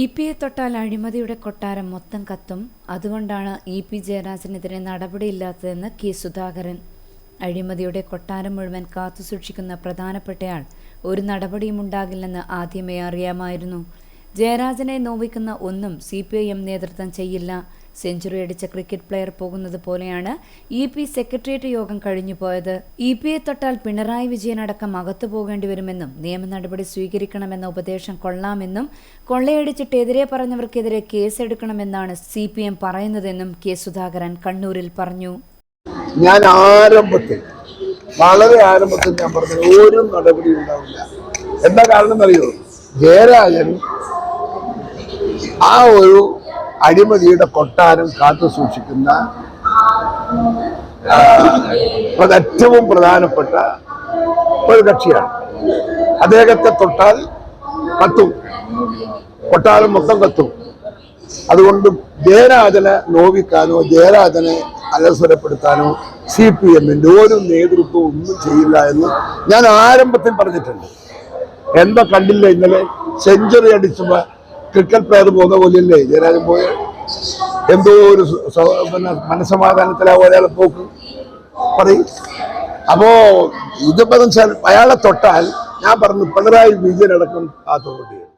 E പിയെ തൊട്ടാൽ അഴിമതിയുടെ കൊട്ടാരം മൊത്തം കത്തും. അതുകൊണ്ടാണ് ഇ പി ജയരാജനെതിരെ നടപടിയില്ലാത്തതെന്ന് കെ സുധാകരൻ. അഴിമതിയുടെ കൊട്ടാരം മുഴുവൻ കാത്തുസൂക്ഷിക്കുന്ന പ്രധാനപ്പെട്ടയാൾ ഒരു നടപടിയും ഉണ്ടാകില്ലെന്ന് ആദ്യമേ അറിയാമായിരുന്നു. ജയരാജനെ നോവിക്കുന്ന ഒന്നും സി പി ഐ എം നേതൃത്വം ചെയ്യില്ല. സെഞ്ചുറി അടിച്ച ക്രിക്കറ്റ് പ്ലെയർ പോകുന്നത് പോലെയാണ് ഇ പി സെക്രട്ടേറിയറ്റ് യോഗം കഴിഞ്ഞുപോയത് ഇ പിയെ തൊട്ടാൽ പിണറായി വിജയൻ അടക്കം അകത്തു പോകേണ്ടി വരുമെന്നും നിയമ നടപടി സ്വീകരിക്കണമെന്ന ഉപദേശം കൊള്ളാമെന്നും കൊള്ളയടിച്ചിട്ട് എതിരെ പറഞ്ഞവർക്കെതിരെ കേസെടുക്കണമെന്നാണ് സി പി എം പറയുന്നതെന്നും കെ സുധാകരൻ കണ്ണൂരിൽ പറഞ്ഞു. ഞാൻ ആരംഭത്തിൽ വളരെ ആരംഭത്തിൽ ഞാൻ പറഞ്ഞു ഒരു നടപടി ഉണ്ടാവില്ല. എന്താ കാരണം എന്നറിയോ ജയരാജൻ ആ ഒരു അഴിമതിയുടെ കൊട്ടാരം കാത്തു സൂക്ഷിക്കുന്ന ഏറ്റവും പ്രധാനപ്പെട്ട ഒരു കക്ഷിയാണ്. അദ്ദേഹത്തെ തൊട്ടാൽ കത്തും. കൊട്ടാരം മൊത്തം കത്തും. അതുകൊണ്ട് ജയരാജനെ നോവിക്കാനോ ജയരാജനെ അലസ്വരപ്പെടുത്താനോ സി പി എമ്മിന്റെ ഒരു നേതൃത്വം ഒന്നും ചെയ്യില്ല എന്ന് ഞാൻ ആരംഭത്തിൽ പറഞ്ഞിട്ടുണ്ട്. എന്താ കണ്ടില്ല ഇന്നലെ? സെഞ്ചുറി അടിച്ച ക്രിക്കറ്റ് പ്ലെയർ പോകുന്ന പോലെയല്ലേ? ജയരാജൻ പോയ എന്തോ ഒരു പിന്നെ മനസമാധാനത്തിലാ ഒരാളെ പോക്ക്. പറയും. അപ്പോ ഇതിപ്പോ അയാളെ തൊട്ടാൽ ഞാൻ പറഞ്ഞു പിണറായി വിജയനടക്കം കാത്തുകൊണ്ടിരിക്കും.